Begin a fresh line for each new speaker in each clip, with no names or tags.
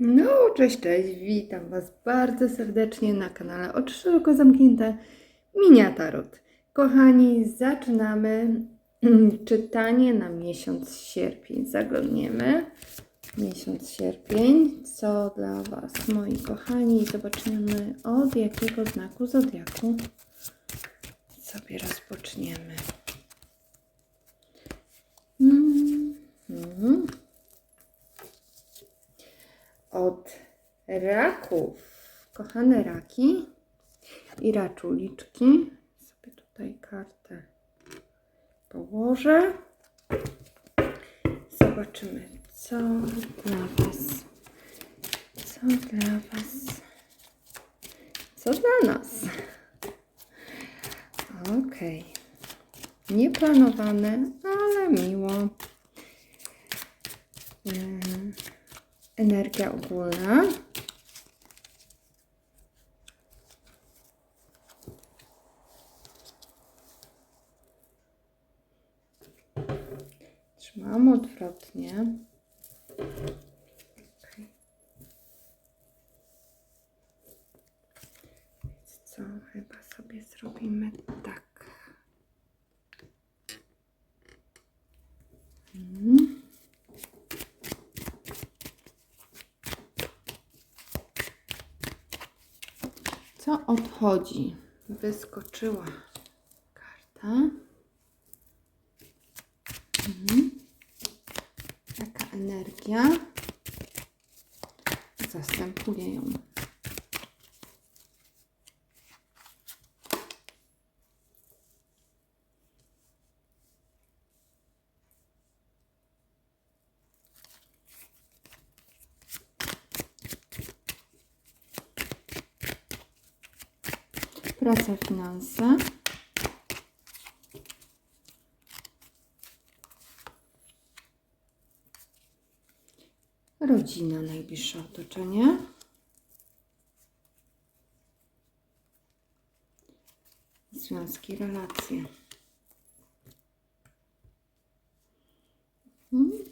No, cześć, cześć, witam Was bardzo serdecznie na kanale Oczy Szeroko Zamknięte Minia Tarot. Kochani, zaczynamy czytanie na miesiąc sierpień. Zaglądniemy miesiąc sierpień. Co dla Was, moi kochani? Zobaczymy od jakiego znaku zodiaku sobie rozpoczniemy. Mm, mhm od raków. Kochane raki i raczuliczki. Sobie tutaj kartę położę. Zobaczymy, co dla Was. Co dla Was. Co dla nas. Okej. Nieplanowane, ale miło. Energia ogólna. Trzymam odwrotnie. Okej. Więc co? Chyba sobie zrobimy tak. Mhm. Co odchodzi? Wyskoczyła karta. Mhm. Jaka energia Praca, finanse. Rodzina, najbliższe otoczenie. Związki, relacje. Mhm.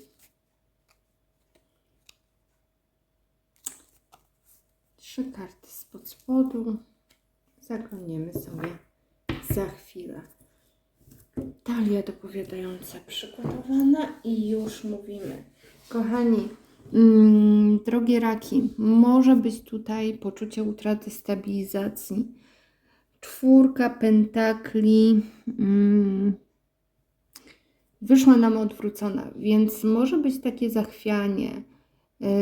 Trzy karty spod spodu. Zaglądniemy sobie za chwilę. Talia dopowiadająca przygotowana i już mówimy. Kochani, mm, drogie raki, może być tutaj poczucie utraty stabilizacji. Czwórka pentakli mm, wyszła nam odwrócona, więc może być takie zachwianie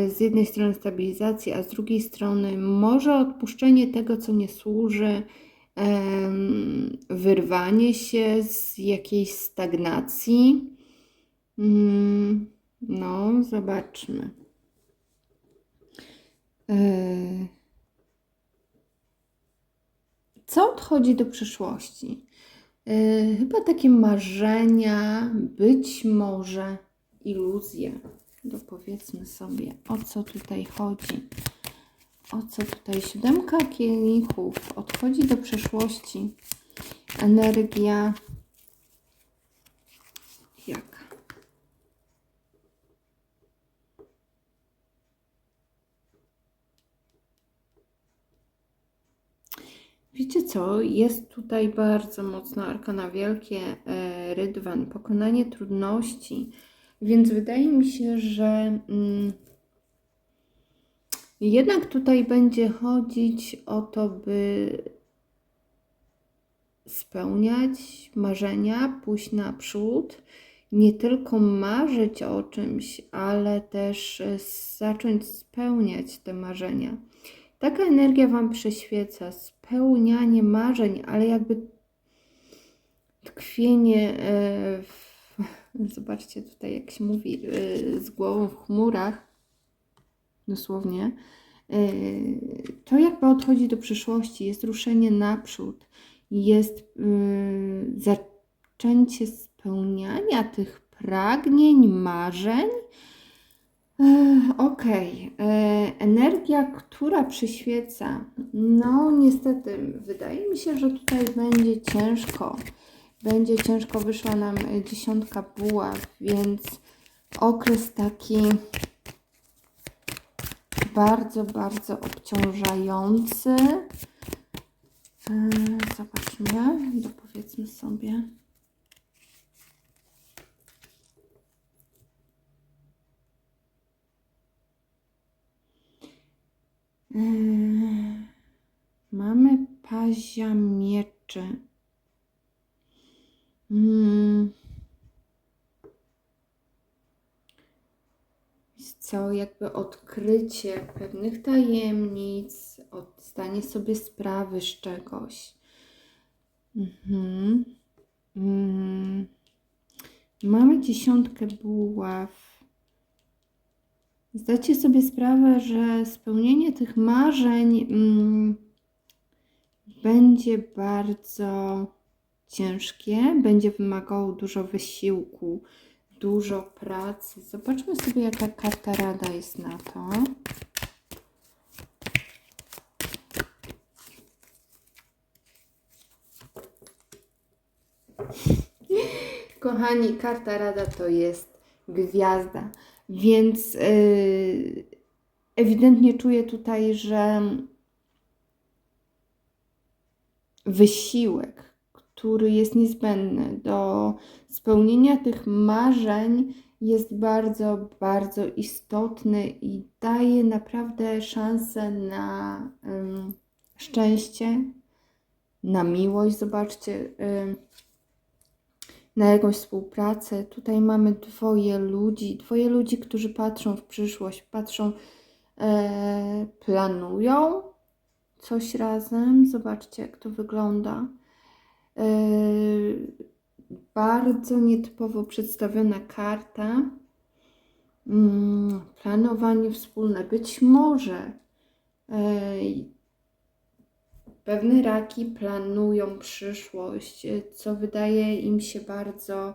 y, z jednej strony stabilizacji, a z drugiej strony może odpuszczenie tego, co nie służy, wyrwanie się z jakiejś stagnacji. Mm, No, zobaczmy. E, Co odchodzi do przyszłości? E, Chyba takie marzenia, być może iluzje. Dopowiedzmy sobie, o co tutaj chodzi. O co tutaj? Siódemka kielichów odchodzi do przeszłości. Energia. Jaka? Wiecie co? Jest tutaj bardzo mocno arkana wielkie, e, rydwan, pokonanie trudności, więc wydaje mi się, że mm, jednak tutaj będzie chodzić o to, by spełniać marzenia, pójść naprzód, nie tylko marzyć o czymś, ale też e, zacząć spełniać te marzenia. Taka energia Wam przyświeca, spełnianie marzeń, ale jakby tkwienie e, w, zobaczcie tutaj jak się mówi, e, z głową w chmurach, dosłownie, e, to jakby odchodzi do przyszłości, jest ruszenie naprzód, jest y, zaczęcie spełniania tych pragnień, marzeń. E, Okej, e, energia, która przyświeca, no niestety, wydaje mi się, że tutaj będzie ciężko. Będzie ciężko, wyszła nam dziesiątka buław, więc okres taki bardzo, bardzo obciążający. E, Zobaczmy, dopowiedzmy sobie. E, Mamy pazia mieczy. Mm. Co, jakby odkrycie pewnych tajemnic, zdanie sobie sprawy z czegoś. Mhm. Mm. Mamy dziesiątkę buław. Zdacie sobie sprawę, że spełnienie tych marzeń mm, będzie bardzo ciężkie, będzie wymagało dużo wysiłku, dużo pracy. Zobaczmy sobie, jaka karta rada jest na to. Kochani, karta rada to jest gwiazda, więc yy, ewidentnie czuję tutaj, że wysiłek, który jest niezbędny do spełnienia tych marzeń, jest bardzo, bardzo istotny i daje naprawdę szansę na ym, szczęście, na miłość. Zobaczcie, ym, na jakąś współpracę. Tutaj mamy dwoje ludzi, dwoje ludzi, którzy patrzą w przyszłość, patrzą, e, planują coś razem. Zobaczcie, jak to wygląda. E, bardzo nietypowo przedstawiona karta. Mm, planowanie wspólne. Być może e, pewne raki planują przyszłość, co wydaje im się bardzo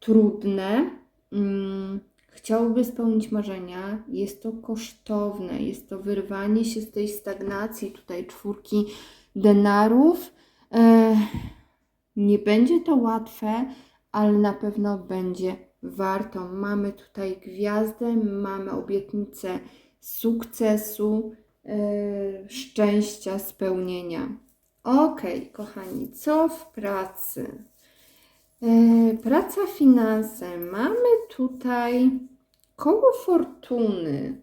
trudne. Mm, Chciałyby spełnić marzenia, jest to kosztowne, jest to wyrwanie się z tej stagnacji, tutaj czwórki denarów. Nie będzie to łatwe, ale na pewno będzie warto. Mamy tutaj gwiazdę, mamy obietnicę sukcesu, e, szczęścia, spełnienia. Ok, kochani, co w pracy? E, Praca, finanse. Mamy tutaj koło fortuny.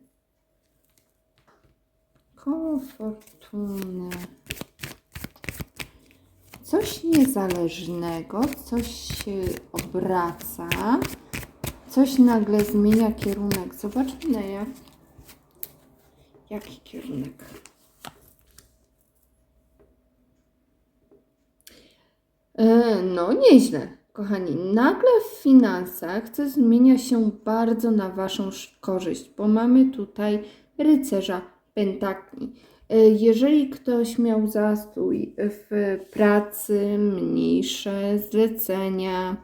Koło fortuny. Coś niezależnego, coś się obraca, coś nagle zmienia kierunek. Zobaczmy na jak. Jaki kierunek? E, No, nieźle, kochani. Nagle w finansach coś zmienia się bardzo na Waszą sz- korzyść, bo mamy tutaj rycerza pentakli. E, Jeżeli ktoś miał zastój w pracy, mniejsze zlecenia,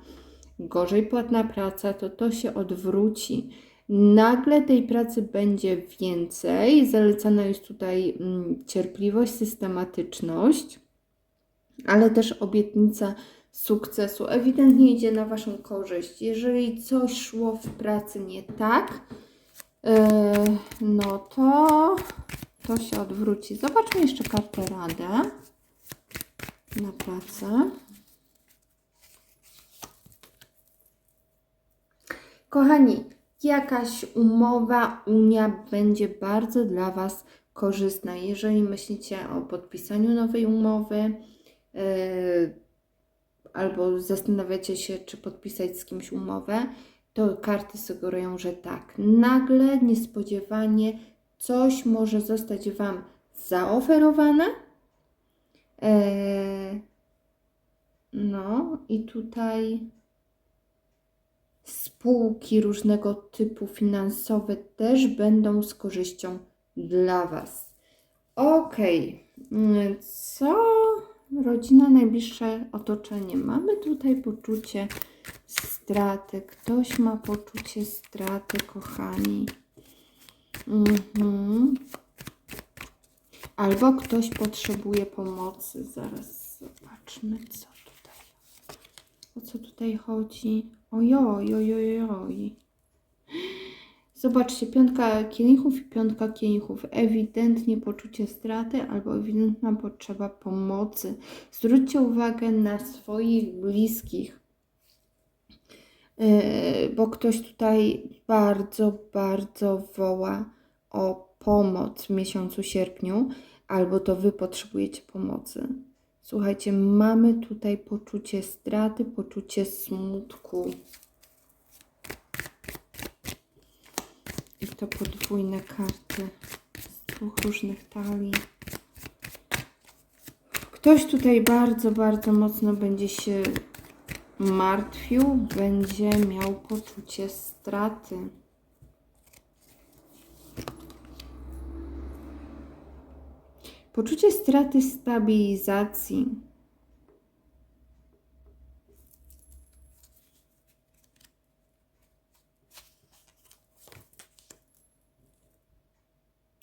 gorzej płatna praca, to to się odwróci. Nagle tej pracy będzie więcej. Zalecana jest tutaj mm, cierpliwość, systematyczność ale też obietnica sukcesu ewidentnie idzie na Waszą korzyść. Jeżeli coś szło w pracy nie tak, e, no to to się odwróci. Zobaczmy jeszcze kartę radę na pracę. Kochani, jakaś umowa, unia będzie bardzo dla Was korzystna. Jeżeli myślicie o podpisaniu nowej umowy, yy, albo zastanawiacie się, czy podpisać z kimś umowę, to karty sugerują, że tak. Nagle, niespodziewanie coś może zostać Wam zaoferowane. Yy, no i tutaj spółki różnego typu finansowe też będą z korzyścią dla Was. Mm, co rodzina, najbliższe otoczenie? Mamy tutaj poczucie straty. Ktoś ma poczucie straty, kochani. Mhm. Albo ktoś potrzebuje pomocy. Zaraz zobaczmy, co tutaj. O co tutaj chodzi? Ojoj, ojoj, ojoj. Zobaczcie, piątka kielichów i piątka kielichów. Ewidentnie poczucie straty albo ewidentna potrzeba pomocy. Zwróćcie uwagę na swoich bliskich, bo ktoś tutaj bardzo, bardzo woła o pomoc w miesiącu sierpniu, albo to Wy potrzebujecie pomocy. Słuchajcie, mamy tutaj poczucie straty, poczucie smutku. I to podwójne karty z dwóch różnych talii. Ktoś tutaj bardzo, bardzo mocno będzie się martwił, będzie miał poczucie straty. Poczucie straty stabilizacji.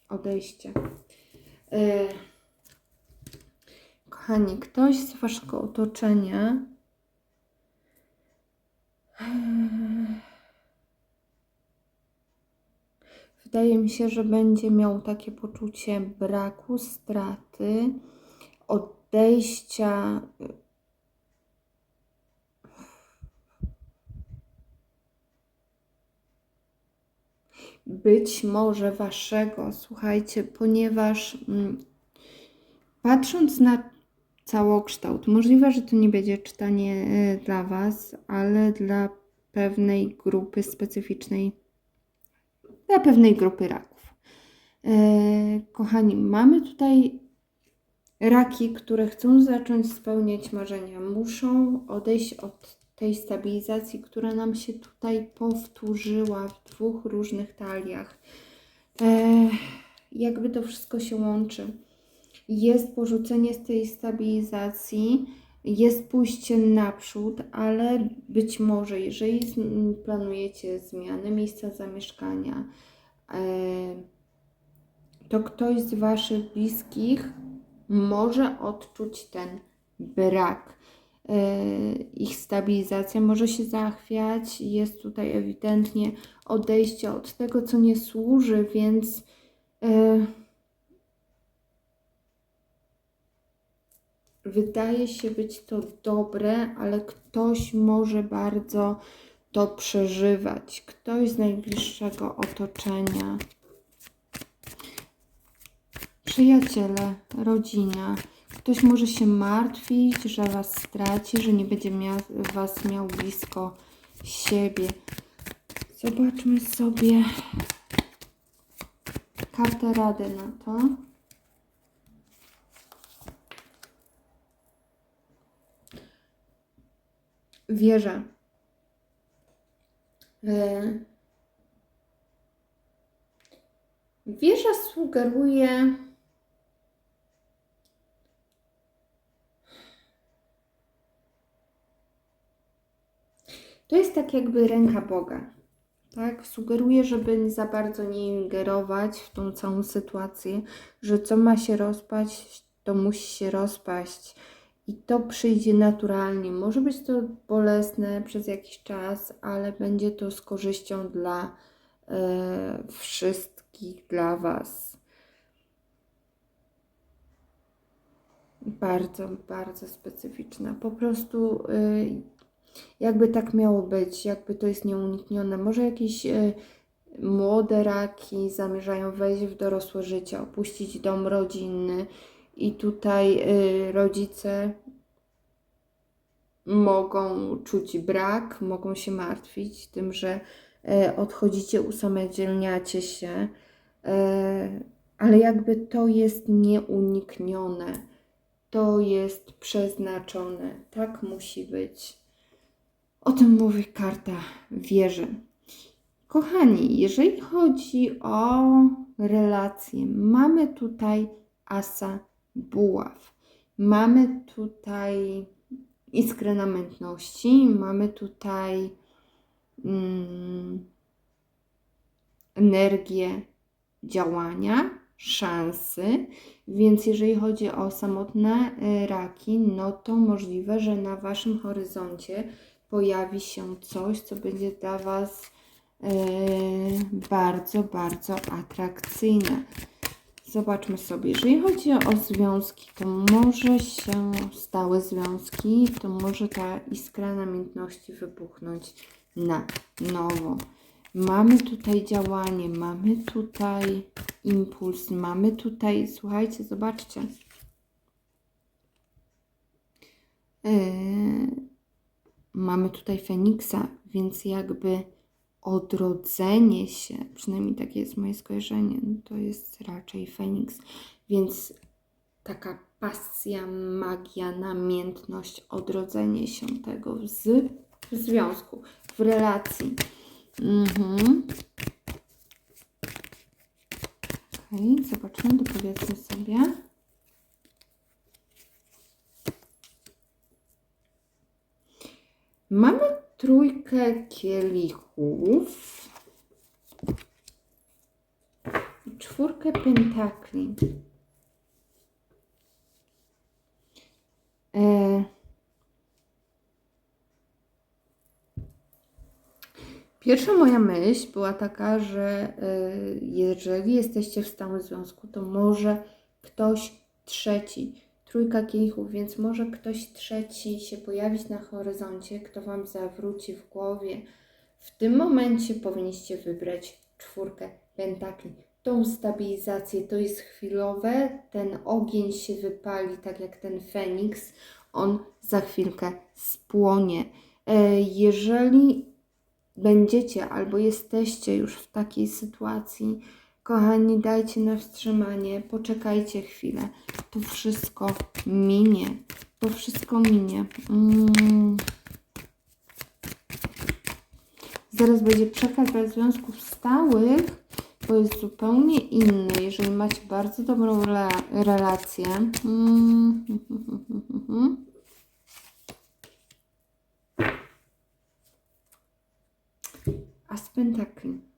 Odejście. E, Kochani, ktoś z Waszego otoczenia Wydaje mi się, że będzie miał takie poczucie braku, straty, odejścia. Być może waszego, słuchajcie, ponieważ mm, patrząc na całokształt, możliwe, że to nie będzie czytanie y, dla was, ale dla pewnej grupy specyficznej dla pewnej grupy raków. E, kochani, mamy tutaj raki, które chcą zacząć spełniać marzenia. Muszą odejść od tej stabilizacji, która nam się tutaj powtórzyła w dwóch różnych taliach. E, jakby to wszystko się łączy. Jest porzucenie z tej stabilizacji, jest pójście naprzód, ale być może, jeżeli planujecie zmianę miejsca zamieszkania, e, to ktoś z Waszych bliskich może odczuć ten brak. E, ich stabilizacja może się zachwiać. Jest tutaj ewidentnie odejście od tego, co nie służy, więc. Wydaje się być to dobre, ale ktoś może bardzo to przeżywać. Ktoś z najbliższego otoczenia. Przyjaciele, rodzina. Ktoś może się martwić, że Was straci, że nie będzie mia Was miał blisko siebie. Zobaczmy sobie kartę rady na to. Wieża. E, wieża sugeruje to jest tak jakby ręka Boga. Tak, sugeruje, żeby za bardzo nie ingerować w tą całą sytuację, że co ma się rozpaść, to musi się rozpaść i to przyjdzie naturalnie. Może być to bolesne przez jakiś czas, ale będzie to z korzyścią dla e, wszystkich, dla Was. Bardzo, bardzo specyficzna. Po prostu e, jakby tak miało być, jakby to jest nieuniknione. Może jakieś e, młode raki zamierzają wejść w dorosłe życie, opuścić dom rodzinny i tutaj y, rodzice mogą czuć brak, mogą się martwić tym, że e, odchodzicie, usamodzielniacie się, e, ale jakby to jest nieuniknione, to jest przeznaczone, tak musi być. O tym mówi karta wieży. Kochani, jeżeli chodzi o relacje, mamy tutaj asa buław. Mamy tutaj iskrę namiętności, mamy tutaj mm, energię działania, szansy, więc jeżeli chodzi o samotne y, raki, no to możliwe, że na Waszym horyzoncie pojawi się coś, co będzie dla Was bardzo, bardzo atrakcyjne. Zobaczmy sobie, jeżeli chodzi o związki, to może się stałe związki, to może ta iskra namiętności wybuchnąć na nowo. Mamy tutaj działanie, mamy tutaj impuls, mamy tutaj, słuchajcie, zobaczcie. Yy, mamy tutaj Feniksa, więc jakby odrodzenie się, przynajmniej takie jest moje skojarzenie, no to jest raczej Feniks, więc taka pasja, magia, namiętność, odrodzenie się tego z, w związku, w relacji. Mhm. Okej, zobaczmy, dopowiedzmy sobie. Mamy trójkę kielichów. i Czwórkę pentakli. E... Pierwsza moja myśl była taka, że y, jeżeli jesteście w stałym związku, to może ktoś trzeci, trójka kielichów, więc może ktoś trzeci się pojawić na horyzoncie, kto Wam zawróci w głowie. W tym momencie powinniście wybrać czwórkę pentakli. Tą stabilizację to jest chwilowe, ten ogień się wypali, tak jak ten Feniks, on za chwilkę spłonie. E, Jeżeli będziecie albo jesteście już w takiej sytuacji, kochani, dajcie na wstrzymanie, poczekajcie chwilę. To wszystko minie. To wszystko minie. Mm. Zaraz będzie przekaz dla związków stałych, bo jest zupełnie inny. Jeżeli macie bardzo dobrą rela- relację. Mm. Pentakli.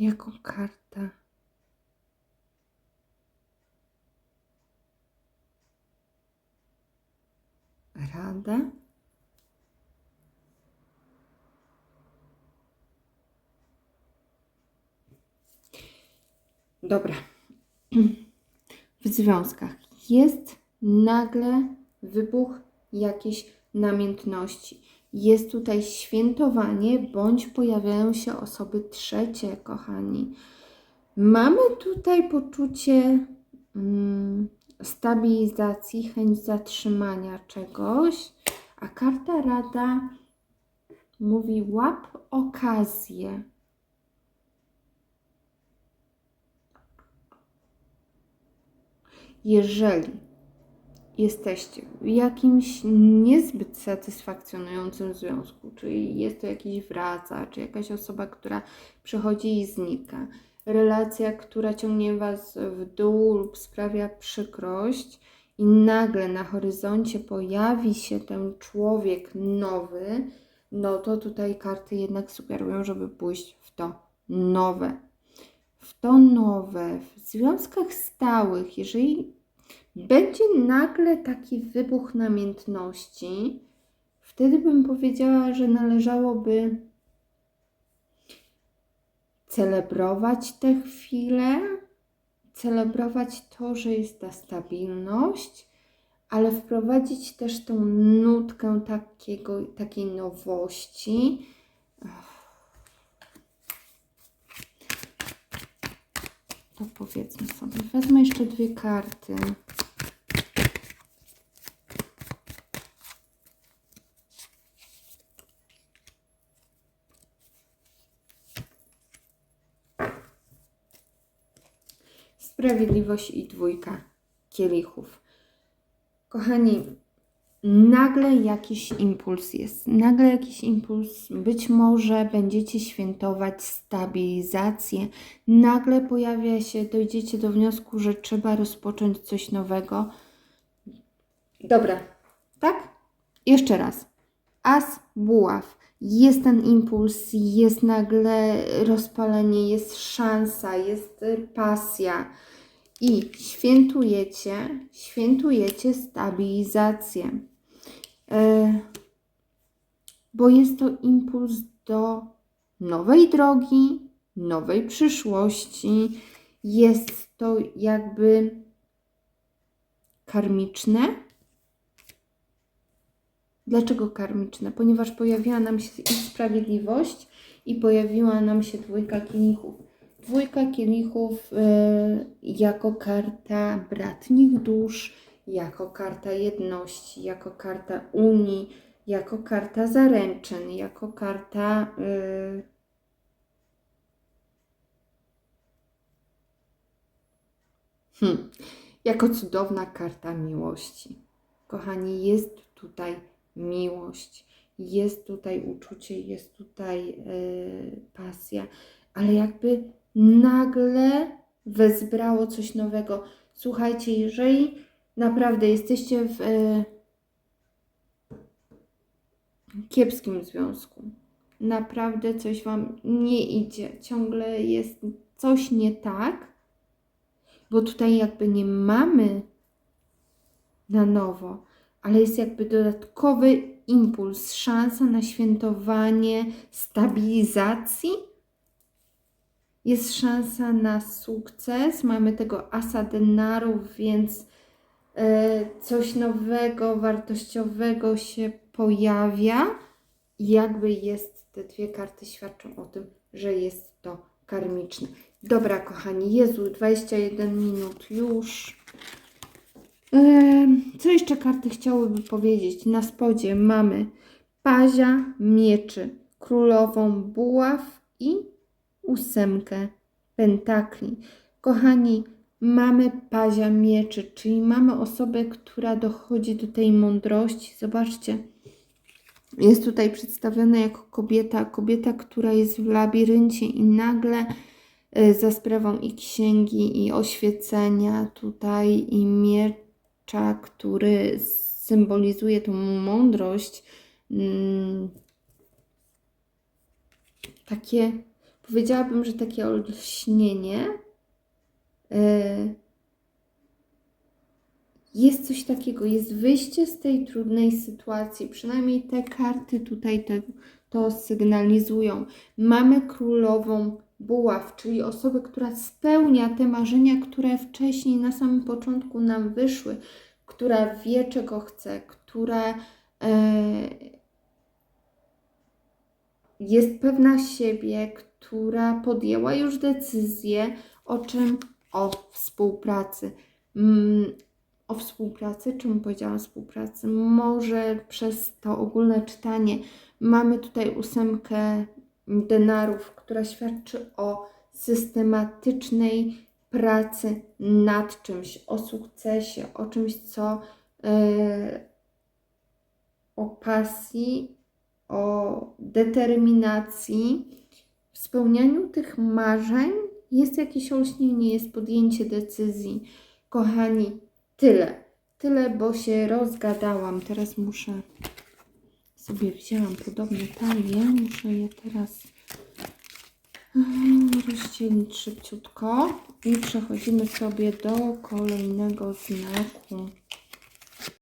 Jaką kartę? Rada? Dobra. W związkach jest nagle wybuch jakiejś namiętności. Jest tutaj świętowanie, bądź pojawiają się osoby trzecie, kochani. Mamy tutaj poczucie mm, stabilizacji, chęć zatrzymania czegoś, a karta Rada mówi łap okazję. Jeżeli jesteście w jakimś niezbyt satysfakcjonującym związku, czyli jest to jakiś wraca, czy jakaś osoba, która przychodzi i znika, relacja, która ciągnie Was w dół lub sprawia przykrość, i nagle na horyzoncie pojawi się ten człowiek nowy, no to tutaj karty jednak sugerują, żeby pójść w to nowe. W to nowe, w związkach stałych, jeżeli będzie nagle taki wybuch namiętności, wtedy bym powiedziała, że należałoby celebrować tę chwilę, celebrować to, że jest ta stabilność, ale wprowadzić też tą nutkę takiego, takiej nowości. To powiedzmy sobie. Wezmę jeszcze dwie karty. Sprawiedliwość i dwójka kielichów. Kochani, nagle jakiś impuls jest. Nagle jakiś impuls. Być może będziecie świętować stabilizację. Nagle pojawia się, dojdziecie do wniosku, że trzeba rozpocząć coś nowego. Dobra, tak? Jeszcze raz. As buław. Jest ten impuls, jest nagle rozpalenie, jest szansa, jest pasja. I świętujecie, świętujecie stabilizację. E, bo jest to impuls do nowej drogi, nowej przyszłości. Jest to jakby karmiczne. Dlaczego karmiczne? Ponieważ pojawiła nam się i sprawiedliwość i pojawiła nam się dwójka kielichów. Dwójka kielichów y, jako karta bratnich dusz, jako karta jedności, jako karta unii, jako karta zaręczyn, jako karta y, hmm, jako cudowna karta miłości. Kochani, jest tutaj miłość, jest tutaj uczucie, jest tutaj y, pasja, ale jakby nagle wezbrało coś nowego. Słuchajcie, jeżeli naprawdę jesteście w y, kiepskim związku, naprawdę coś Wam nie idzie, ciągle jest coś nie tak, bo tutaj jakby nie mamy na nowo, ale jest jakby dodatkowy impuls, szansa na świętowanie stabilizacji. Jest szansa na sukces. Mamy tego asa denarów, więc e, coś nowego, wartościowego się pojawia. Jakby jest, te dwie karty świadczą o tym, że jest to karmiczne. Dobra, kochani, Jezu, 21 minut już. Em, Co jeszcze karty chciałyby powiedzieć? Na spodzie mamy pazia mieczy, królową buław i ósemkę pentakli. Kochani, mamy pazia mieczy, czyli mamy osobę, która dochodzi do tej mądrości. Zobaczcie, jest tutaj przedstawiona jako kobieta, kobieta, która jest w labiryncie i nagle y, za sprawą i księgi, i oświecenia tutaj, i miecza, który symbolizuje tą mądrość, mm, takie, powiedziałabym, że takie olśnienie, jest coś takiego, jest wyjście z tej trudnej sytuacji. Przynajmniej te karty tutaj te, to sygnalizują. Mamy królową buław, czyli osobę, która spełnia te marzenia, które wcześniej na samym początku nam wyszły, która wie, czego chce, która e, jest pewna siebie, która podjęła już decyzję o czym? O współpracy. Mm, o współpracy, czym powiedziałam współpracy? Może przez to ogólne czytanie mamy tutaj ósemkę denarów, która świadczy o systematycznej pracy nad czymś, o sukcesie, o czymś, co e, o pasji, o determinacji. W spełnianiu tych marzeń jest jakieś olśnienie, jest podjęcie decyzji. Kochani, tyle. Tyle, bo się rozgadałam. Teraz muszę sobie wzięłam podobne talie. Muszę je teraz mm, rozdzielić szybciutko i przechodzimy sobie do kolejnego znaku.